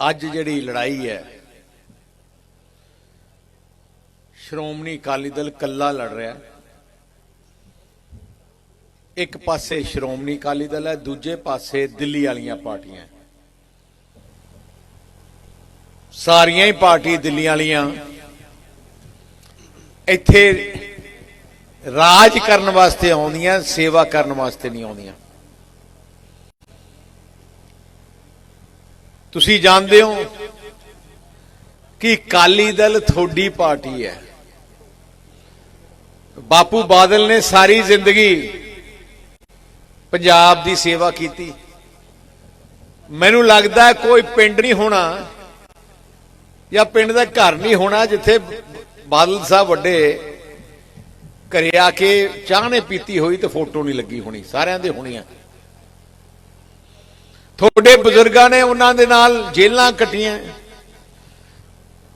ਅੱਜ ਜਿਹੜੀ ਲੜਾਈ ਹੈ, ਸ਼੍ਰੋਮਣੀ ਅਕਾਲੀ ਦਲ ਕੱਲਾ ਲੜ ਰਿਹਾ ਹੈ। ਇੱਕ ਪਾਸੇ ਸ਼੍ਰੋਮਣੀ ਅਕਾਲੀ ਦਲ ਹੈ, ਦੂਜੇ ਪਾਸੇ ਦਿੱਲੀ ਵਾਲੀਆਂ ਪਾਰਟੀਆਂ ਸਾਰੀਆਂ ਹੀ ਪਾਰਟੀ ਦਿੱਲੀ ਵਾਲੀਆਂ। ਇੱਥੇ ਰਾਜ ਕਰਨ ਵਾਸਤੇ ਆਉਂਦੀਆਂ, ਸੇਵਾ ਕਰਨ ਵਾਸਤੇ ਨਹੀਂ ਆਉਂਦੀਆਂ। ਤੁਸੀਂ ਜਾਣਦੇ ਹੋ ਕਿ ਅਕਾਲੀ ਦਲ ਥੋੜੀ ਪਾਰਟੀ ਹੈ। ਬਾਪੂ ਬਾਦਲ ਨੇ ਸਾਰੀ ਜ਼ਿੰਦਗੀ ਪੰਜਾਬ ਦੀ ਸੇਵਾ ਕੀਤੀ। ਮੈਨੂੰ ਲੱਗਦਾ ਕੋਈ ਪਿੰਡ ਨਹੀਂ ਹੋਣਾ ਜਾਂ ਪਿੰਡ ਦਾ ਘਰ ਨਹੀਂ ਹੋਣਾ ਜਿੱਥੇ ਬਾਦਲ ਸਾਹਿਬ ਵੱਡੇ ਘਰੇ ਆ ਕੇ ਚਾਹ ਨੇ ਪੀਤੀ ਹੋਈ ਤੇ ਫੋਟੋ ਨਹੀਂ ਲੱਗੀ ਹੋਣੀ, ਸਾਰਿਆਂ ਦੇ ਹੋਣੀਆਂ। ਤੁਹਾਡੇ ਬਜ਼ੁਰਗਾਂ ਨੇ ਉਹਨਾਂ ਦੇ ਨਾਲ ਜੇਲਾਂ ਕੱਟੀਆਂ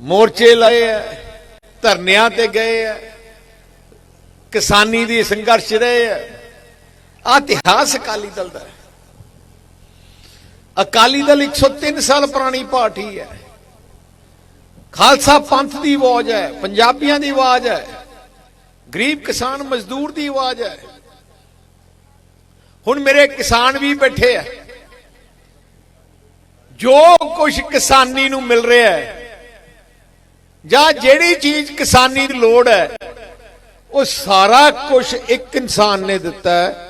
ਮੋਰਚੇ ਲਾਏ ਆ ਧਰਨਿਆਂ ਤੇ ਗਏ ਆ ਕਿਸਾਨੀ ਦੀ ਸੰਘਰਸ਼ ਰਹੇ ਆ ਆਹ ਇਤਿਹਾਸ ਅਕਾਲੀ ਦਲ ਦਾ ਅਕਾਲੀ ਦਲ 103 ਸਾਲ ਪੁਰਾਣੀ ਪਾਰਟੀ ਹੈ। ਖਾਲਸਾ ਪੰਥ ਦੀ ਆਵਾਜ਼ ਹੈ, ਪੰਜਾਬੀਆਂ ਦੀ ਆਵਾਜ਼ ਹੈ, ਗਰੀਬ ਕਿਸਾਨ ਮਜ਼ਦੂਰ ਦੀ ਆਵਾਜ਼ ਹੈ। ਹੁਣ ਮੇਰੇ ਕਿਸਾਨ ਵੀ ਬੈਠੇ ਆ ਜੋ ਕੁਝ ਕਿਸਾਨੀ ਨੂੰ ਮਿਲ ਰਿਹਾ ਹੈ, ਜਾਂ ਜਿਹੜੀ ਚੀਜ਼ ਕਿਸਾਨੀ ਦੀ ਲੋੜ ਹੈ, ਉਹ ਸਾਰਾ ਕੁਝ ਇੱਕ ਇਨਸਾਨ ਨੇ ਦਿੱਤਾ ਹੈ।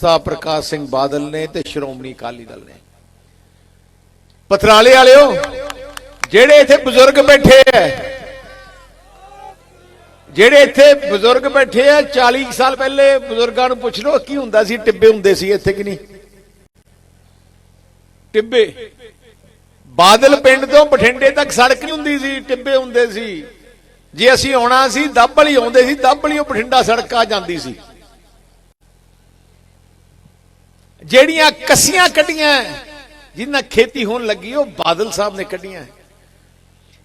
ਸਾ ਪ੍ਰਕਾਸ਼ ਸਿੰਘ ਬਾਦਲ ਨੇ ਤੇ ਸ਼੍ਰੋਮਣੀ ਅਕਾਲੀ ਦਲ ਨੇ। ਪਥਰਾਲੇ ਵਾਲਿਓ, ਜਿਹੜੇ ਇੱਥੇ ਬਜ਼ੁਰਗ ਬੈਠੇ ਐ ਜਿਹੜੇ ਇੱਥੇ ਬਜ਼ੁਰਗ ਬੈਠੇ ਆ 40 ਸਾਲ ਪਹਿਲੇ ਬਜ਼ੁਰਗਾਂ ਨੂੰ ਪੁੱਛ ਲਓ, ਕੀ ਹੁੰਦਾ ਸੀ, ਟਿੱਬੇ ਹੁੰਦੇ ਸੀ ਇੱਥੇ ਕਿ ਨਹੀਂ? ਟਿੱਬੇ। ਬਾਦਲ ਪਿੰਡ ਤੋਂ ਬਠਿੰਡੇ ਤੱਕ ਸੜਕ ਨਹੀਂ ਹੁੰਦੀ ਸੀ, ਟਿੱਬੇ ਹੁੰਦੇ ਸੀ। ਜੇ ਅਸੀਂ ਆਉਣਾ ਸੀ, ਦੱਬਲੀ ਆਉਂਦੇ ਸੀ, ਦੱਬਲੀਓ ਬਠਿੰਡਾ ਸੜਕ ਆ ਜਾਂਦੀ ਸੀ। ਜਿਹੜੀਆਂ ਕੱਸੀਆਂ ਕੱਢੀਆਂ, ਜਿੰਨਾ ਖੇਤੀ ਹੋਣ ਲੱਗੀ, ਉਹ ਬਾਦਲ ਸਾਹਿਬ ਨੇ ਕੱਢੀਆਂ।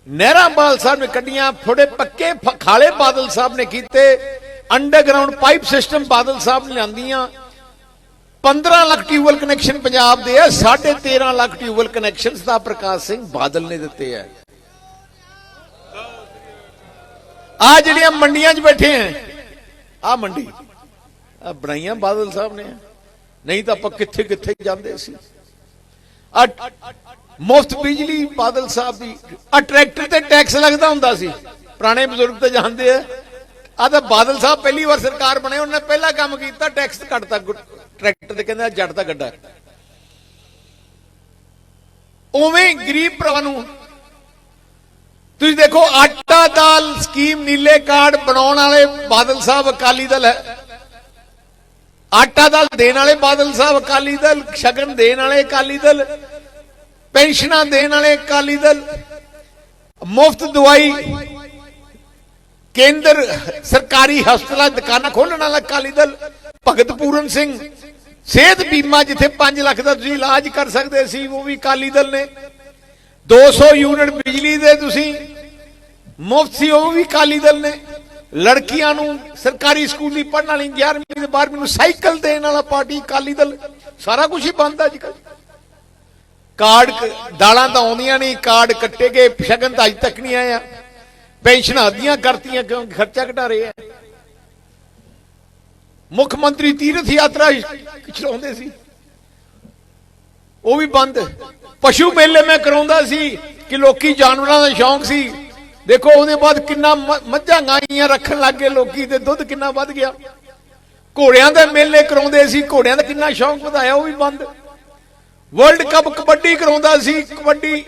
ਨਹਿਰਾਂ ਬਾਦਲ ਸਾਹਿਬ ਨੇ ਕੱਢੀਆਂ ਥੋੜੇ ਪੱਕੇ ਖਾਲੇ ਬਾਦਲ ਸਾਹਿਬ ਨੇ ਕੀਤੇ, underground pipe system Badal Sahib ਨੇ ਲਿਆਂਦੀਆਂ 15 ਲੱਖ ਟਿਊਬਲ ਕਨੈਕਸ਼ਨ ਪੰਜਾਬ ਦੇ ਆ 13.5 ਲੱਖ ਟਿਊਬਲ ਕਨੈਕਸ਼ਨਸ ਦਾ ਪ੍ਰਕਾਸ਼ ਸਿੰਘ ਬਾਦਲ ਨੇ ਦਿੱਤੇ ਆ। ਆ ਜਿਹੜੀਆਂ ਮੰਡੀਆਂ 'ਚ ਬੈਠੇ ਆ ਆ ਮੰਡੀ। ਆ ਬਣਾਈਆਂ ਬਾਦਲ ਸਾਹਿਬ ਨੇ ਨਹੀਂ ਤਾਂ ਆਪਾਂ ਕਿੱਥੇ ਕਿੱਥੇ ਜਾਂਦੇ ਸੀ। ਆ ਮੁਫਤ ਬਿਜਲੀ ਬਾਦਲ ਸਾਹਿਬ ਦੀ, ਆ ਟਰੈਕਟਰ ਤੇ ਟੈਕਸ ਲੱਗਦਾ ਹੁੰਦਾ ਸੀ। ਪੁਰਾਣੇ ਬਜ਼ੁਰਗ ਤਾਂ ਜਾਣਦੇ ਆ। ਆ ਤਾਂ ਬਾਦਲ ਸਾਹਿਬ ਪਹਿਲੀ ਵਾਰ ਸਰਕਾਰ ਬਣੇ, ਉਹਨਾਂ ਪਹਿਲਾ ਕੰਮ ਕੀਤਾ ਟੈਕਸ ਕੱਟਤਾ ਟਰੈਕਟਰ ਤੇ ਕਹਿੰਦਾ ਜੱਟ ਦਾ ਗੱਡਾ। ਉਵੇਂ ਗਰੀਬ ਭਰਾ ਨੂੰ ਤੁਸੀਂ ਦੇਖੋ, ਆਟਾ ਦਾਲ ਸਕੀਮ ਨੀਲੇ ਕਾਰਡ ਬਣਾਉਣ ਵਾਲੇ ਬਾਦਲ ਸਾਹਿਬ ਅਕਾਲੀ ਦਲ ਹੈ। ਆਟਾ ਦਾਲ ਦੇਣ ਵਾਲੇ ਬਾਦਲ ਸਾਹਿਬ ਅਕਾਲੀ ਦਲ, ਸ਼ਗਨ ਦੇਣ ਵਾਲੇ ਅਕਾਲੀ ਦਲ, ਪੈਨਸ਼ਨਾਂ ਦੇਣ ਵਾਲੇ ਅਕਾਲੀ ਦਲ, ਮੁਫਤ ਦਵਾਈ ਕੇਂਦਰ ਸਰਕਾਰੀ ਹਸਪਤਾਲਾਂ, ਦੁਕਾਨਾਂ ਖੋਲਣ ਵਾਲਾ ਅਕਾਲੀ ਦਲ, ਭਗਤ ਪੂਰਨ ਸਿੰਘ। ਸਿਹਤ ਬੀਮਾ ਜਿੱਥੇ 5 ਲੱਖ ਦਾ ਤੁਸੀਂ ਇਲਾਜ ਕਰ ਸਕਦੇ ਸੀ ਉਹ ਵੀ ਅਕਾਲੀ ਦਲ ਨੇ। 200 ਯੂਨਿਟ ਬਿਜਲੀ ਦੇ ਤੁਸੀਂ, ਮੁਫਤ ਸੀ, ਉਹ ਵੀ ਅਕਾਲੀ ਦਲ ਨੇ। ਲੜਕੀਆਂ ਨੂੰ ਸਰਕਾਰੀ ਸਕੂਲ ਦੀ ਪੜ੍ਹਨ ਵਾਲੀ 11ਵੀਂ ਤੇ 12ਵੀਂ ਨੂੰ ਸਾਈਕਲ ਦੇਣ ਵਾਲਾ ਪਾਰਟੀ ਅਕਾਲੀ ਦਲ, ਸਾਰਾ ਕੁਝ ਹੀ ਬੰਦ ਅੱਜ ਕੱਲ੍ਹ ਕਾਰਡ ਦਾਲਾਂ ਤਾਂ ਆਉਂਦੀਆਂ ਨਹੀਂ, ਕਾਰਡ ਕੱਟੇ ਗਏ, ਸ਼ਗਨ ਤਾਂ ਅਜ ਤੱਕ ਨਹੀਂ ਆਇਆ। ਪੈਨਸ਼ਨਾਂ ਅੱਧੀਆਂ ਕਰਤੀਆਂ ਕਿਉਂ? ਖਰਚਾ ਘਟਾ ਰਹੇ ਆ। ਮੁੱਖ ਮੰਤਰੀ ਤੀਰਥ ਯਾਤਰਾ ਚਲਾਉਂਦੇ ਸੀ। ਉਹ ਵੀ ਬੰਦ। ਪਸ਼ੂ ਮੇਲੇ ਮੈਂ ਕਰਾਉਂਦਾ ਸੀ ਕਿ ਲੋਕੀ ਜਾਨਵਰਾਂ ਦਾ ਸ਼ੌਂਕ ਸੀ। ਦੇਖੋ, ਉਹਦੇ ਬਾਅਦ ਕਿੰਨਾ ਮੱਝਾਂ ਗਾਈਆਂ ਰੱਖਣ ਲੱਗੇ ਲੋਕੀ ਤੇ ਦੁੱਧ ਕਿੰਨਾ ਵੱਧ ਗਿਆ। ਘੋੜਿਆਂ ਦੇ ਮੇਲੇ ਕਰਾਉਂਦੇ ਸੀ, ਘੋੜਿਆਂ ਦਾ ਕਿੰਨਾ ਸ਼ੌਂਕ ਵਧਾਇਆ, ਉਹ ਵੀ ਬੰਦ। ਵਰਲਡ ਕੱਪ ਕਬੱਡੀ ਕਰਾਉਂਦਾ ਸੀ, ਕਬੱਡੀ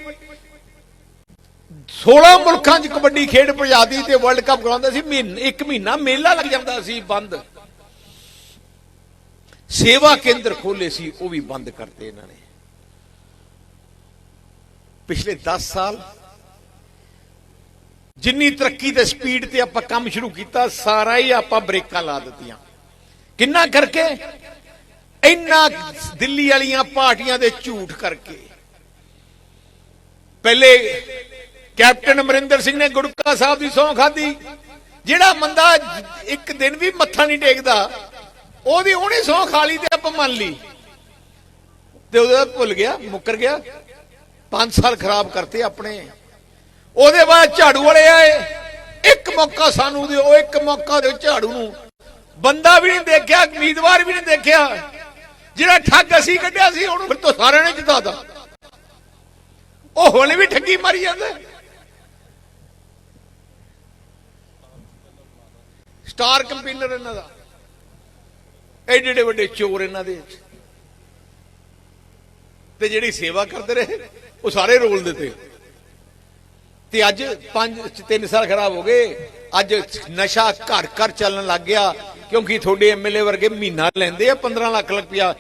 16 ਮੁਲਕਾਂ 'ਚ ਕਬੱਡੀ ਖੇਡ ਪੰਜਾਬੀ ਤੇ ਵਰਲਡ ਕੱਪ ਕਰਾਉਂਦਾ ਸੀ। ਮਹੀਨ, ਇੱਕ ਮਹੀਨਾ ਮੇਲਾ ਲੱਗ ਜਾਂਦਾ ਸੀ, ਬੰਦ। ਸੇਵਾ ਕੇਂਦਰ ਖੋਲੇ ਸੀ, ਉਹ ਵੀ ਬੰਦ ਕਰਤੇ ਇਹਨਾਂ ਨੇ। ਪਿਛਲੇ 10 ਸਾਲ ਜਿੰਨੀ ਤਰੱਕੀ ਤੇ ਸਪੀਡ ਤੇ ਆਪਾਂ ਕੰਮ ਸ਼ੁਰੂ ਕੀਤਾ, ਸਾਰਾ ਹੀ ਆਪਾਂ ਬ੍ਰੇਕਾਂ ਲਾ ਦਿੱਤੀਆਂ। ਕਿੰਨਾ ਕਰਕੇ? ਇੰਨਾ ਦਿੱਲੀ ਵਾਲੀਆਂ ਪਾਰਟੀਆਂ ਦੇ ਝੂਠ ਕਰਕੇ। ਪਹਿਲੇ ਕੈਪਟਨ ਅਮਰਿੰਦਰ ਸਿੰਘ ਨੇ ਗੁੜਕਾ ਸਾਹਿਬ ਦੀ ਸਹੁੰ ਖਾਧੀ। ਜਿਹੜਾ ਬੰਦਾ ਇੱਕ ਦਿਨ ਵੀ ਮੱਥਾ ਨਹੀਂ ਟੇਕਦਾ, ਉਹਦੀ ਉਹਨੇ ਸਹੁੰ ਖਾ ਲਈ ਤੇ ਆਪਾਂ ਮੰਨ ਲਈ। ਤੇ ਉਹਦਾ ਭੁੱਲ ਗਿਆ, ਮੁੱਕਰ ਗਿਆ। 5 ਸਾਲ ਖਰਾਬ ਕਰਤੇ ਆਪਣੇ। ਉਹਦੇ ਬਾਅਦ ਝਾੜੂ ਵਾਲੇ ਆਏ। ਇੱਕ ਮੌਕਾ ਸਾਨੂੰ ਦਿਓ ਇੱਕ ਮੌਕਾ ਦਿਓ ਝਾੜੂ ਨੂੰ। ਬੰਦਾ ਵੀ ਨਹੀਂ ਦੇਖਿਆ, ਉਮੀਦਵਾਰ ਵੀ ਨਹੀਂ ਦੇਖਿਆ। ਜਿਹੜਾ ਠੱਗ ਅਸੀਂ ਕੱਢਿਆ ਸੀ, ਉਹਨੂੰ ਫਿਰ ਤੋਂ ਸਾਰਿਆਂ ਨੇ ਜਿਤਾਤਾ। ਉਹ ਹੁਣ ਵੀ ਠੱਗੀ ਮਾਰੀ ਜਾਂਦਾ। ਸਟਾਰ ਕੰਪੇਨਰ ਇਹਨਾਂ ਦਾ। ਐਡੇ ਐਡੇ ਵੱਡੇ ਚੋਰ ਇਹਨਾਂ ਦੇ ਤੇ ਜਿਹੜੀ ਸੇਵਾ ਕਰਦੇ ਰਹੇ, ਉਹ ਸਾਰੇ ਰੋਲ ਦਿੱਤੇ। ਤੇ ਅੱਜ 5 3 ਸਾਲ ਖਰਾਬ ਹੋ ਗਏ। ਅੱਜ ਨਸ਼ਾ ਘਰ ਘਰ ਚੱਲਣ ਲੱਗ ਗਿਆ, ਕਿਉਂਕਿ ਤੁਹਾਡੇ ਐਮਐਲਏ ਵਰਗੇ ਮਹੀਨਾ ਲੈਂਦੇ ਆ 15 ਲੱਖ ਰੁਪਇਆ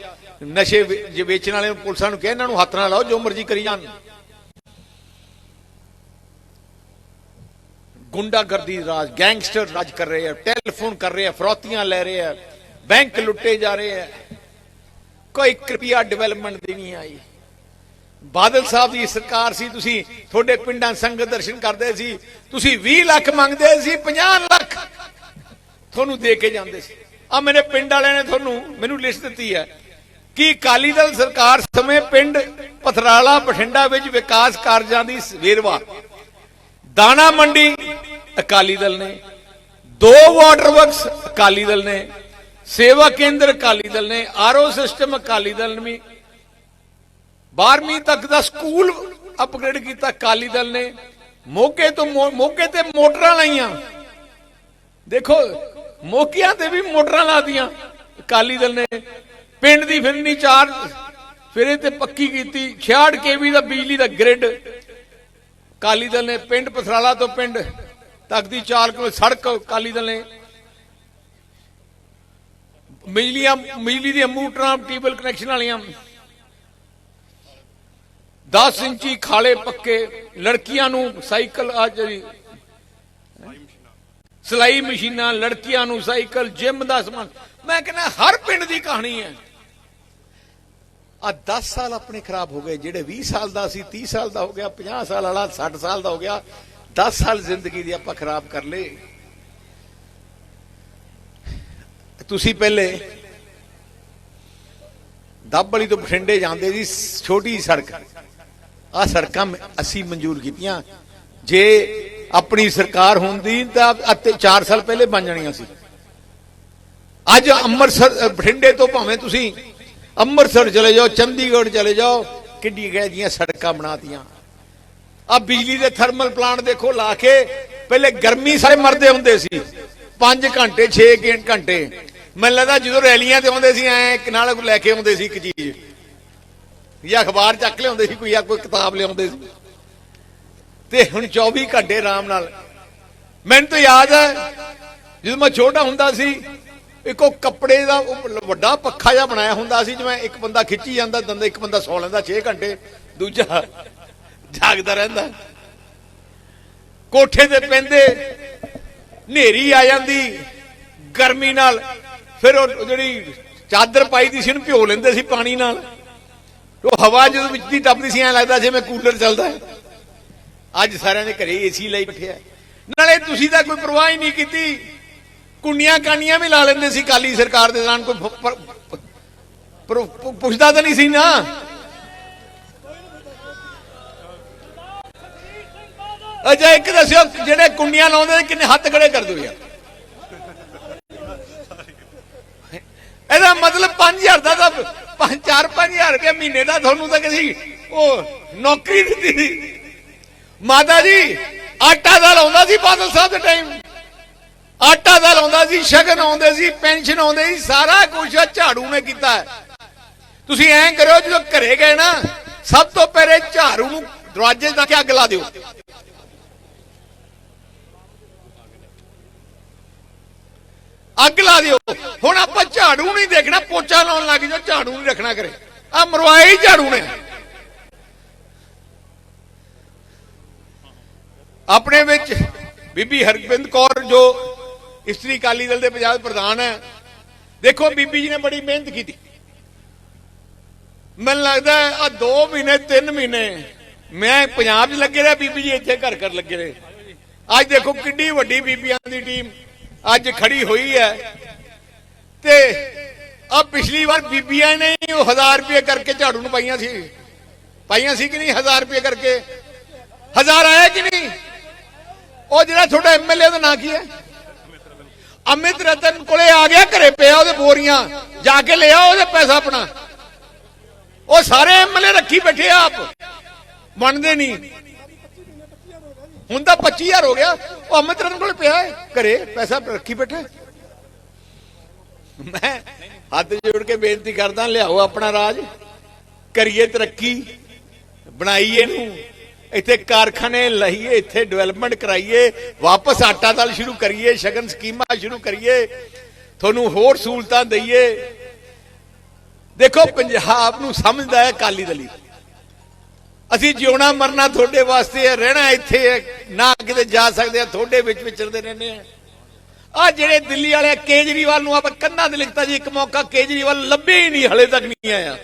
ਨਸ਼ੇ ਵੇਚਣ ਵਾਲੇ ਪੁਲਿਸਾਂ ਨੂੰ ਕਿਹਾ, ਇਹਨਾਂ ਨੂੰ ਹੱਥ ਨਾਲ ਲਾਓ, ਜੋ ਮਰਜ਼ੀ ਕਰੀ ਜਾਣ। ਗੁੰਡਾਗਰਦੀ ਰਾਜ, ਗੈਂਗਸਟਰ ਰਾਜ ਕਰ ਰਹੇ ਆ, ਟੈਲੀਫੋਨ ਕਰ ਰਹੇ ਆ, ਫਰੋਤੀਆਂ ਲੈ ਰਹੇ ਆ, ਬੈਂਕ ਲੁੱਟੇ ਜਾ ਰਹੇ ਆ। ਕੋਈ ਇੱਕ ਰੁਪਿਆ ਡਿਵੈਲਪਮੈਂਟ ਦੀ ਨਹੀਂ ਆਈ। ਬਾਦਲ ਸਾਹਿਬ ਦੀ ਸਰਕਾਰ ਸੀ, ਤੁਸੀਂ ਤੁਹਾਡੇ ਪਿੰਡਾਂ ਸੰਗਤ ਦਰਸ਼ਨ ਕਰਦੇ ਸੀ, ਤੁਸੀਂ 20 ਲੱਖ ਮੰਗਦੇ ਸੀ 50 ਲੱਖ ਤੁਹਾਨੂੰ ਦੇ ਕੇ ਜਾਂਦੇ ਸੀ। ਆ ਮੇਰੇ ਪਿੰਡ ਵਾਲਿਆਂ ਨੇ ਤੁਹਾਨੂੰ ਮੈਨੂੰ ਲਿਸਟ ਦਿੱਤੀ ਹੈ ਕਿ ਅਕਾਲੀ ਦਲ ਸਰਕਾਰ ਸਮੇਂ ਪਿੰਡ ਪਥਰਾਲਾ ਬਠਿੰਡਾ ਵਿੱਚ ਵਿਕਾਸ ਕਾਰਜਾਂ ਦੀ ਵੇਰਵਾ ਦਾਣਾ ਮੰਡੀ, ਅਕਾਲੀ ਦਲ ਨੇ। ਦੋ ਵਾਟਰ ਵਰਕਸ ਅਕਾਲੀ ਦਲ ਨੇ, ਸੇਵਾ ਕੇਂਦਰ ਅਕਾਲੀ ਦਲ ਨੇ, ਆਰਓ ਸਿਸਟਮ ਅਕਾਲੀ ਦਲ ਨੇ 12ਵੀਂ ਤੱਕ ਦਾ ਸਕੂਲ ਅਪਗ੍ਰੇਡ ਕੀਤਾ ਅਕਾਲੀ ਦਲ ਨੇ। ਮੋਗੇ ਤੋਂ ਮੋ- ਤੇ ਮੋਟਰਾਂ ਲਾਈਆਂ। ਦੇਖੋ, ਮੋਕਿਆਂ ਤੇ ਵੀ ਮੋਟਰਾਂ ਲਾਦੀਆਂ ਅਕਾਲੀ ਦਲ ਨੇ। ਪਿੰਡ ਦੀ ਫਿਰਨੀ ਚਾਰ, ਫਿਰੇ ਤੇ ਪੱਕੀ ਕੀਤੀ। 66 ਕੇਵੀ ਦਾ ਬਿਜਲੀ ਦਾ ਗ੍ਰਿਡ। ਅਕਾਲੀ ਦਲ ਨੇ ਪਿੰਡ ਪਥਰਾਲਾ ਤੋਂ ਪਿੰਡ ਤੱਕ ਦੀ 4 ਕਿਲੋ ਸੜਕ ਅਕਾਲੀ ਦਲ ਨੇ ਬਿਜਲੀਆਂ, ਬਿਜਲੀ ਦੀਆਂ ਮੋਟਰਾਂ ਟੀਬਲ ਕਨੈਕਸ਼ਨ ਵਾਲੀਆਂ 10 ਇੰਚੀ ਖਾਲੇ ਪੱਕੇ ਲੜਕੀਆਂ ਨੂੰ ਸਾਈਕਲ ਆ ਜਿਹੜੀ ਸਲਾਈ ਮਸ਼ੀਨਾਂ, ਲੜਕੀਆਂ ਨੂੰ ਸਾਈਕਲ, ਜਿਮ ਦਾ ਸਮਾਨ। ਮੈਂ ਕਹਿੰਦਾ ਹਰ ਪਿੰਡ ਦੀ ਕਹਾਣੀ ਹੈ। ਆ 10 ਸਾਲ ਆਪਣੇ ਖਰਾਬ ਹੋ ਗਏ, ਜਿਹੜੇ 20 ਸਾਲ ਦਾ ਸੀ 30 ਸਾਲ ਦਾ ਹੋ ਗਿਆ 50 ਸਾਲ ਵਾਲਾ 60 ਸਾਲ ਦਾ ਹੋ ਗਿਆ 10 ਸਾਲ ਜ਼ਿੰਦਗੀ ਦੀ ਆਪਾਂ ਖਰਾਬ ਕਰ ਲਏ। ਤੁਸੀਂ ਪਹਿਲੇ ਦਾਬਲੀ ਤੋਂ ਬਠਿੰਡੇ ਜਾਂਦੇ ਸੀ, ਛੋਟੀ ਸੜਕ। ਆ ਸੜਕਾਂ ਅਸੀਂ ਮਨਜ਼ੂਰ ਕੀਤੀਆਂ। ਜੇ ਆਪਣੀ ਸਰਕਾਰ ਹੁੰਦੀ ਤਾਂ ਅਤੇ 4 ਸਾਲ ਪਹਿਲੇ ਬਣ ਜਾਣੀਆਂ ਸੀ। ਅੱਜ ਅੰਮ੍ਰਿਤਸਰ ਬਠਿੰਡੇ ਤੋਂ ਭਾਵੇਂ ਤੁਸੀਂ ਅੰਮ੍ਰਿਤਸਰ ਚਲੇ ਜਾਓ, ਚੰਡੀਗੜ੍ਹ ਚਲੇ ਜਾਓ, ਕਿੱਡੀ ਗਏ ਦੀਆਂ ਸੜਕਾਂ ਬਣਾਤੀਆਂ। ਆ ਬਿਜਲੀ ਦੇ ਥਰਮਲ ਪਲਾਂਟ ਦੇਖੋ, ਲਾ ਕੇ ਪਹਿਲੇ ਗਰਮੀ ਸਾਰੇ ਮਰਦੇ ਹੁੰਦੇ ਸੀ। 5 ਘੰਟੇ 6 ਘੰਟੇ। ਮੈਨੂੰ ਲੱਗਦਾ ਜਦੋਂ ਰੈਲੀਆਂ ਤੇ ਆਉਂਦੇ ਸੀ, ਐ ਨਾਲ ਲੈ ਕੇ ਆਉਂਦੇ ਸੀ ਇੱਕ ਚੀਜ਼। ਜਾਂ ਅਖਬਾਰ ਚੱਕ ਲਿਆਉਂਦੇ ਸੀ ਕੋਈ, ਜਾਂ ਕੋਈ ਕਿਤਾਬ ਲਿਆਉਂਦੇ ਸੀ। ਤੇ ਹੁਣ 24 ਘੰਟੇ ਆਰਾਮ ਨਾਲ। ਮੈਨੂੰ ਤਾਂ ਯਾਦ ਹੈ ਜਦੋਂ ਮੈਂ ਛੋਟਾ ਹੁੰਦਾ ਸੀ ਇੱਕ ਉਹ ਕੱਪੜੇ ਦਾ ਉਹ ਵੱਡਾ ਪੱਖਾ ਜਿਹਾ ਬਣਾਇਆ ਹੁੰਦਾ ਸੀ, ਜਿਵੇਂ ਇੱਕ ਬੰਦਾ ਖਿੱਚੀ ਜਾਂਦਾ, ਦੰਦਾ ਇੱਕ ਬੰਦਾ ਸੌ ਲੈਂਦਾ 6 ਘੰਟੇ, ਦੂਜਾ ਜਾਗਦਾ ਰਹਿੰਦਾ। ਕੋਠੇ ਤੇ ਪੈਂਦੇ, ਹਨੇਰੀ ਆ ਜਾਂਦੀ, ਗਰਮੀ ਨਾਲ, ਫਿਰ ਉਹ ਜਿਹੜੀ ਚਾਦਰ ਪਾਈ ਦੀ ਸੀ ਉਹਨੂੰ ਭਿਓ ਲੈਂਦੇ ਸੀ ਪਾਣੀ ਨਾਲ। ਉਹ ਹਵਾ ਜਦੋਂ ਵਿੱਚ ਦੀ ਟੱਪਦੀ ਸੀ, ਐਂ ਲੱਗਦਾ ਜਿਵੇਂ ਕੂਲਰ ਚੱਲਦਾ ਹੈ। ਅੱਜ ਸਾਰਿਆਂ ਦੇ ਘਰੇ ਏਸੀ ਲਈ ਬੈਠਿਆ ਨਾਲੇ ਤੁਸੀਂ ਤਾਂ ਕੋਈ ਪਰਵਾਹ ਹੀ ਨਹੀਂ ਕੀਤੀ। ਕੁੰਡੀਆਂ ਕਾਨੀਆਂ ਵੀ ਲਾ ਲੈਂਦੇ ਸੀ ਕਾਲੀ ਸਰਕਾਰ ਦੇ ਦੌਰਾਨ ਕੋਈ ਪੁੱਛਦਾ ਤਾਂ ਨਹੀਂ ਸੀ ਨਾ। ਅਜਾ ਇੱਕ ਦੱਸਿਓ, ਜਿਹੜੇ ਕੁੰਡੀਆਂ ਲਾਉਂਦੇ ਕਿੰਨੇ ਹੱਥ ਖੜੇ ਕਰ ਦੋ ਯਾਰ। ਇਹਦਾ ਮਤਲਬ 5000 ਦਾ ਤਾਂ 4 5000 ਰੁਪਏ ਮਹੀਨੇ ਦਾ ਤੁਹਾਨੂੰ ਤਾਂ ਕਿਸੇ ਉਹ ਨੌਕਰੀ ਦਿੱਤੀ। ਸੀ ਮਾਤਾ ਜੀ, ਆਟਾ ਦਾ ਲਾਉਂਦਾ ਸੀ ਬਾਦਲ ਸਾਹਿਬ ਦੇ ਟਾਈਮ ਆਟਾ ਦਾ ਲਾਉਂਦਾ ਸੀ, ਸ਼ਗਨ ਆਉਂਦੇ ਸੀ, ਪੈਨਸ਼ਨ ਆਉਂਦੇ ਸੀ, ਸਾਰਾ ਕੁਝ ਝਾੜੂ ਨੇ ਕੀਤਾ। ਤੁਸੀਂ ਐਂ ਕਰਿਓ, ਜਦੋਂ ਘਰੇ ਗਏ ਨਾ, ਸਭ ਤੋਂ ਪਹਿਲੇ ਝਾੜੂ ਨੂੰ ਦਰਵਾਜ਼ੇ ਦਾ ਅੱਗ ਲਾ ਦਿਓ। ਅੱਗ ਲਾ ਦਿਓ। ਹੁਣ ਆਪਾਂ ਝਾੜੂ ਨਹੀਂ ਦੇਖਣਾ, ਪੋਚਾ ਲਾਉਣ ਲੱਗ ਜਾਓ, ਝਾੜੂ ਨਹੀਂ ਰੱਖਣਾ ਕਰੇ ਆ ਮਰਵਾਏ ਹੀ ਝਾੜੂ ਨੇ। ਆਪਣੇ ਵਿੱਚ ਬੀਬੀ ਹਰਗੋਬਿੰਦ ਕੌਰ ਜੋ ਇਸਤਰੀ ਅਕਾਲੀ ਦਲ ਦੇ ਪੰਜਾਬ ਪ੍ਰਧਾਨ ਹੈ। ਦੇਖੋ, ਬੀਬੀ ਜੀ ਨੇ ਬੜੀ ਮਿਹਨਤ ਕੀਤੀ। ਮੈਨੂੰ ਲੱਗਦਾ ਆ 2 ਮਹੀਨੇ 3 ਮਹੀਨੇ ਮੈਂ ਪੰਜਾਬ 'ਚ ਲੱਗੇ ਰਿਹਾ, ਬੀਬੀ ਜੀ ਇੱਥੇ ਘਰ ਘਰ ਲੱਗੇ ਰਹੇ। ਅੱਜ ਦੇਖੋ ਕਿੰਨੀ ਵੱਡੀ ਬੀਬੀਆਂ ਦੀ ਟੀਮ ਅੱਜ ਖੜੀ ਹੋਈ ਹੈ। ਤੇ ਆ ਪਿਛਲੀ ਵਾਰ ਬੀਬੀਆਂ ਨੇ ਉਹ 1000 ਰੁਪਏ ਕਰਕੇ ਝਾੜੂ ਨੂੰ ਪਾਈਆਂ ਸੀ। ਪਾਈਆਂ ਸੀ ਕਿ ਨਹੀਂ? 1000 ਰੁਪਏ ਕਰਕੇ। ਹਜ਼ਾਰ ਆਇਆ ਕਿ ਨਹੀਂ? ਉਹ ਜਿਹੜਾ ਤੁਹਾਡਾ ਐਮਐਲਏ ਦਾ ਨਾਂ ਕੀ ਹੈ? ਅਮਿਤ ਰਤਨ ਕੋਲੇ ਆ ਗਿਆ, ਘਰੇ ਪਿਆ ਉਹਦੇ ਬੋਰੀਆਂ। ਜਾ ਕੇ ਲਿਆ ਉਹਦੇ ਪੈਸਾ ਆਪਣਾ। ਉਹ ਸਾਰੇ ਐਮਐਲਏ ਰੱਖੀ ਬੈਠੇ ਆਪ। ਮੰਨਦੇ ਨਹੀਂ। ਹੁਣ ਤਾਂ 25000 ਹੋ ਗਿਆ। ਉਹ ਅਮਿਤ ਰਤਨ ਕੋਲ ਪਿਆ ਹੈ, ਘਰੇ ਪੈਸਾ ਰੱਖੀ ਬੈਠਾ। ਮੈਂ ਹੱਥ ਜੋੜ ਕੇ ਬੇਨਤੀ ਕਰਦਾ, ਲਿਆਓ ਆਪਣਾ ਰਾਜ। ਕਰੀਏ ਤਰੱਕੀ। ਬਣਾਈਏ ਇਹਨੂੰ। ਇੱਥੇ ਕਾਰਖਾਨੇ ਲਈਏ ਇੱਥੇ ਡਿਵੈਲਪਮੈਂਟ ਕਰਾਈਏ, ਵਾਪਸ ਆਟਾ ਦਾਲ ਸ਼ੁਰੂ ਕਰੀਏ, ਸ਼ਗਨ ਸਕੀਮਾਂ ਸ਼ੁਰੂ ਕਰੀਏ, ਤੁਹਾਨੂੰ ਹੋਰ ਸਹੂਲਤਾਂ ਦਈਏ। ਦੇਖੋ, ਪੰਜਾਬ ਨੂੰ ਸਮਝਦਾ ਹੈ ਕਾਲੀ ਦਲੀ ਅਸੀਂ ਜਿਉਣਾ ਮਰਨਾ ਤੁਹਾਡੇ ਵਾਸਤੇ ਹੈ, ਰਹਿਣਾ ਇੱਥੇ ਹੈ, ਨਾ ਕਿਤੇ ਜਾ ਸਕਦੇ ਆ ਤੁਹਾਡੇ ਵਿੱਚ ਵਿਚਰਦੇ ਰਹਿੰਦੇ ਆ ਆ ਜਿਹੜੇ ਦਿੱਲੀ ਵਾਲੇ ਕੇਜਰੀਵਾਲ ਨੂੰ ਆਪਾਂ ਕੰਨਾਂ ਤੇ ਲਿਖਤਾ ਜੀ, ਇੱਕ ਮੌਕਾ ਕੇਜਰੀਵਾਲ ਲੱਭੇ ਹੀ ਨਹੀਂ, ਹਲੇ ਤੱਕ ਨਹੀਂ ਆਇਆ।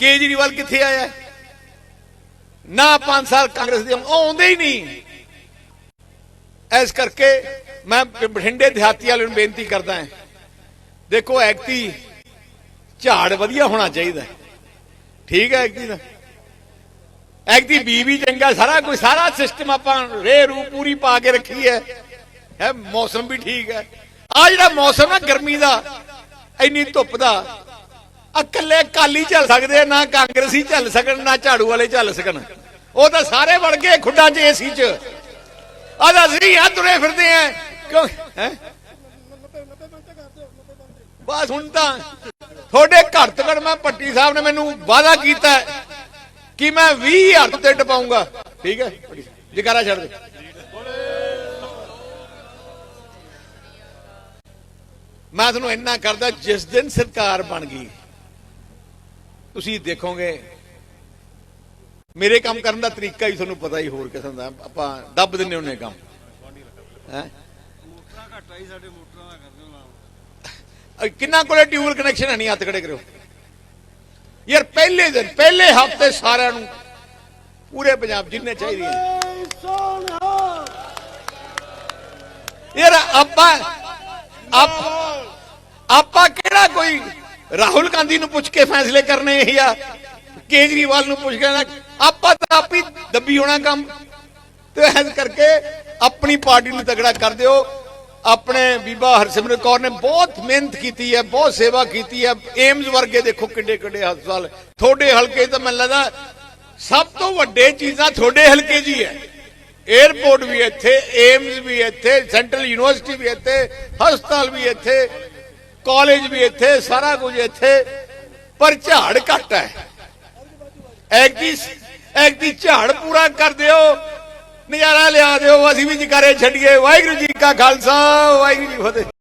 ਕੇਜਰੀਵਾਲ ਕਿੱਥੇ ਆਇਆ? ਨਾ 5 ਸਾਲ ਕਾਂਗਰਸ ਦੇ ਆਉਂਦੇ ਹੀ ਨਹੀਂ। ਇਸ ਕਰਕੇ ਮੈਂ ਬਠਿੰਡੇ ਦਿਹਾਤੀ ਵਾਲਿਆਂ ਨੂੰ ਬੇਨਤੀ ਕਰਦਾ ਹਾਂ, ਦੇਖੋ ਐਕਤੀ ਝਾੜ ਵਧੀਆ ਹੋਣਾ ਚਾਹੀਦਾ ਠੀਕ ਹੈ ਐਕਤੀ ਦਾ। ਐਕਤੀ ਬੀ ਚੰਗਾ, ਸਾਰਾ ਕੁਝ ਸਾਰਾ ਸਿਸਟਮ ਆਪਾਂ ਰੇ ਰੂ ਪੂਰੀ ਪਾ ਕੇ ਰੱਖੀ ਹੈ। ਹੈ, ਮੌਸਮ ਵੀ ਠੀਕ ਹੈ। ਆ ਜਿਹੜਾ ਮੌਸਮ ਹੈ ਗਰਮੀ ਦਾ, ਇੰਨੀ ਧੁੱਪ ਦਾ ਇਕੱਲੇ ਕਾਲੀ ਚੱਲ ਸਕਦੇ ਨਾ ਕਾਂਗਰਸੀ ਚੱਲ ਸਕਣ, ਨਾ ਝਾੜੂ ਵਾਲੇ ਚੱਲ ਸਕਣ। ਉਹ ਤਾਂ ਸਾਰੇ ਵੜ ਗਏ ਖੁੱਡਾਂ 'ਚ ਏਸੀ 'ਚ। ਆ ਤਾਂ ਅਸੀਂ ਆ ਤੁਰੇ ਫਿਰਦੇ ਆ। ਕਿਉਂ? ਹੈ? ਬਸ ਹੁਣ ਤਾਂ ਤੁਹਾਡੇ ਘਰ ਤੱਕ ਮੈਂ ਪੱਟੀ ਸਾਹਿਬ ਨੇ ਮੈਨੂੰ ਵਾਅਦਾ ਕੀਤਾ ਕਿ ਮੈਂ 20000 ਤੇ ਟਪਾਉਂਗਾ ਠੀਕ ਹੈ? ਜਗਾਰਾ ਛੱਡ ਦੇ। ਮੈਂ ਤੁਹਾਨੂੰ ਇੰਨਾ ਕਰਦਾ ਜਿਸ ਦਿਨ ਸਰਕਾਰ ਬਣ ਗਈ। ਤੁਸੀਂ ਦੇਖੋਗੇ ਮੇਰੇ ਕੰਮ ਕਰਨ ਦਾ ਤਰੀਕਾ ਹੀ ਤੁਹਾਨੂੰ ਪਤਾ ਹੀ ਹੋਰ ਕਿਸਮ ਦਾ ਆਪਾਂ ਦੱਬ ਦਿੰਨੇ ਹੁੰਨੇ ਕੰਮ। ਹੈ? ਘਾਟਾ ਹੀ ਸਾਡੇ ਮੋਟਰਾਂ ਦਾ ਕਰਦੇ ਨਾਲ ਕਿੰਨਾ ਕੋਲੇ ਟਿਊਬਲ ਕਨੈਕਸ਼ਨ ਹੈ ਨਹੀਂ ਹੱਥ ਖੜੇ ਕਰਿਓ। ਯਾਰ ਪਹਿਲੇ ਦਿਨ ਪਹਿਲੇ ਹਫ਼ਤੇ ਸਾਰਿਆਂ ਨੂੰ ਪੂਰੇ ਪੰਜਾਬ ਜਿੰਨੇ ਚਾਹੀਦੇ ਯਾਰ ਆਪ ਆਪਾਂ ਕਿਹੜਾ ਕੋਈ ਰਾਹੁਲ ਗਾਂਧੀ ਨੂੰ ਪੁੱਛ ਕੇ ਫੈਸਲੇ ਕਰਨੇ ਇਹ ਆ। ਕੇਜਰੀਵਾਲ ਨੂੰ ਪੁੱਛ ਕੇ ਆਪਾਂ ਤਾਂ ਆਪ ਹੀ ਦੱਬੀ ਹੋਣਾ ਕੰਮ। ਤੇ ਐਸ ਕਰਕੇ ਆਪਣੀ ਪਾਰਟੀ ਨੂੰ ਤਗੜਾ ਕਰ ਦਿਓ। ਆਪਣੇ ਬੀਬਾ ਹਰਸਿਮਰਤ ਕੌਰ ਨੇ ਬਹੁਤ ਮਿਹਨਤ ਕੀਤੀ ਹੈ, ਬਹੁਤ ਸੇਵਾ ਕੀਤੀ ਹੈ। ਏਮਜ਼ ਵਰਗੇ ਦੇਖੋ ਕਿੱਡੇ ਕਿੱਡੇ ਹਸਪਤਾਲ। ਤੁਹਾਡੇ ਹਲਕੇ ਤਾਂ ਮੈਨੂੰ ਲੱਗਦਾ ਸਭ ਤੋਂ ਵੱਡੇ ਚੀਜ਼ਾਂ ਤੁਹਾਡੇ ਹਲਕੇ 'ਚ ਹੀ ਹੈ। 에어ਪੋਰਟ ਵੀ ਇੱਥੇ, ਏਮਜ਼ ਵੀ ਇੱਥੇ, ਸੈਂਟਰਲ ਯੂਨੀਵਰਸਿਟੀ ਵੀ ਇੱਥੇ, ਹਸਪਤਾਲ ਵੀ ਇੱਥੇ। ਕਾਲਜ ਵੀ ਇੱਥੇ, ਸਾਰਾ ਕੁਝ ਇੱਥੇ, ਪਰ ਝਾੜ ਘੱਟ ਹੈ। ਐਕਟੀ ਐਕਟੀ ਝਾੜ ਪੂਰਾ ਕਰ ਦਿਓ, ਨਜ਼ਾਰਾ ਲਿਆ ਦਿਓ, ਅਸੀਂ ਵੀ ਜਕਾਰੇ ਛੱਡੀਏ। ਵਾਹਿਗੁਰੂ ਜੀ ਕਾ ਖਾਲਸਾ, ਵਾਹਿਗੁਰੂ ਜੀ ਫਤਿਹ।